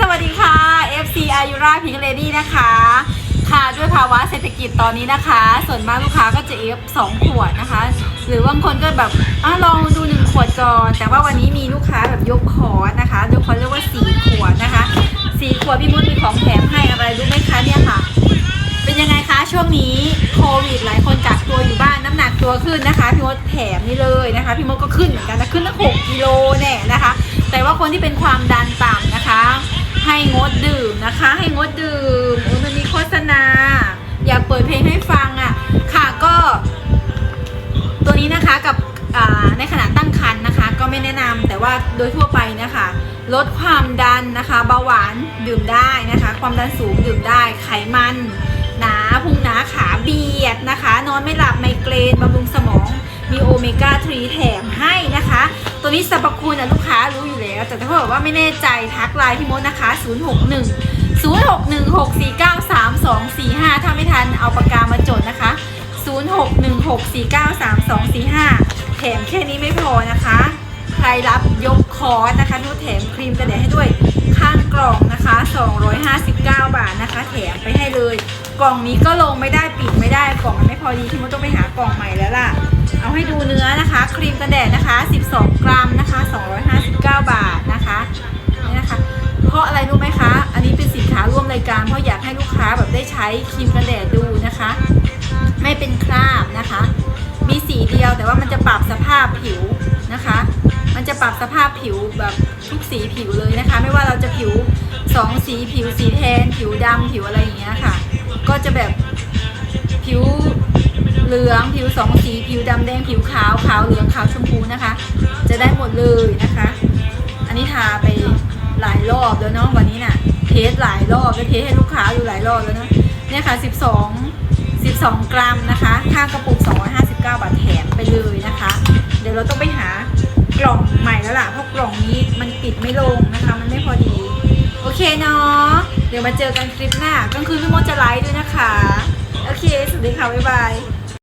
สวัสดีค่ะ FC อายุราพิงเลดี้นะคะ ค่ะด้วยภาวะเศรษฐกิจตอนนี้นะคะ ส่วนมากลูกค้าก็จะเอฟสองขวดนะคะ หรือบางคนก็แบบอลองดูหนึ่งขวดก่อน แต่ว่าวันนี้มีลูกค้าแบบยกคอนะคะยกคอร์สเรียกว่าสี่ขวดนะคะสี่ขวดพี่มดมีของแถมให้อะไรรู้ไหมคะเนี่ยค่ะ เป็นยังไงคะช่วงนี้โควิดหลายคนกักตัวอยู่บ้านน้ำหนักตัวขึ้นนะคะพี่มดแถมนี่เลยนะคะ พี่มดก็ขึ้นเหมือนกันนะขึ้นตั้งหกกิโลแน่นะคะ แต่ว่าคนที่เป็นความดันต่ำนะคะ ให้งดดื่มนะคะ ให้งดดื่มโอ้มันมีโฆษณา อยากเปิดเพลงให้ฟังอะ ค่ะก็ ตัวนี้นะคะกับในขณะตั้งครรภ์นะคะ ก็ไม่แนะนำแต่ว่าโดยทั่วไปนะคะ ลดความดันนะคะเบาหวานดื่มได้นะคะ ความดันสูงดื่มได้ไขมันหนาพุงหนาขาเบียดนะคะ นอนไม่หลับไมเกรนบำรุงสมองมีโอเมก้า 3 แถม ตัวนี้สรรพคุณนะลูกค้ารู้อยู่แล้ว แต่ถ้าเกิดว่าไม่แน่ใจทักไลน์พี่มดนะคะ 061 0616493245 ถ้าไม่ทันเอาปากกามาจดนะคะ 0616493245 แถมแค่นี้ไม่พอนะคะ ใครรับยกคอร์สนะคะนุชแถมครีมกันแดดให้ด้วยข้างกล่องนะคะ 259 บาทนะคะ แถมไปให้เลย กล่องนี้ก็ลงไม่ได้ปิดไม่ได้กล่องมันไม่พอดีที่มดต้องไปหากล่องใหม่แล้วล่ะ เอาให้ดูเนื้อ นะคะครีมกันแดดนะคะ 12 กรัมนะคะ 259 บาทนะคะนี่นะคะ เพราะอะไรรู้ไหมคะ อันนี้เป็นสินค้าร่วมรายการเพราะอยากให้ลูกค้าแบบได้ใช้ครีมกันแดดดูนะคะ ไม่เป็นคราบนะคะ มีสีเดียวแต่ว่ามันจะปรับสภาพผิวนะคะ มันจะปรับสภาพผิวแบบทุกสีผิวเลยนะคะ ไม่ว่าเราจะผิวสองสีผิวสีแทน ผิวดำผิวอะไรอย่างเงี้ยค่ะ ก็จะแบบ เหลืองผิวสองสีผิวดำแดงผิวขาวขาวเหลืองขาวชมพูนะคะ จะได้หมดเลยนะคะ อันนี้ทาไปหลายรอบแล้วเนาะวันนี้น่ะเทสหลายรอบแล้วเทสให้ลูกค้าดูหลายรอบแล้วเนาะเนี่ยค่ะ 12 12 กรัมนะคะค่ากระปุก 259 บาทแถมไปเลยนะคะ เดี๋ยวเราต้องไปหากล่องใหม่แล้วล่ะเพราะกล่องนี้มันปิดไม่ลงนะคะ มันไม่พอดี โอเคเนาะเดี๋ยวมาเจอกันคลิปหน้ากลางคืนพี่มดจะไลฟ์ด้วยนะคะ โอเค สวัสดีค่ะ บ๊ายบาย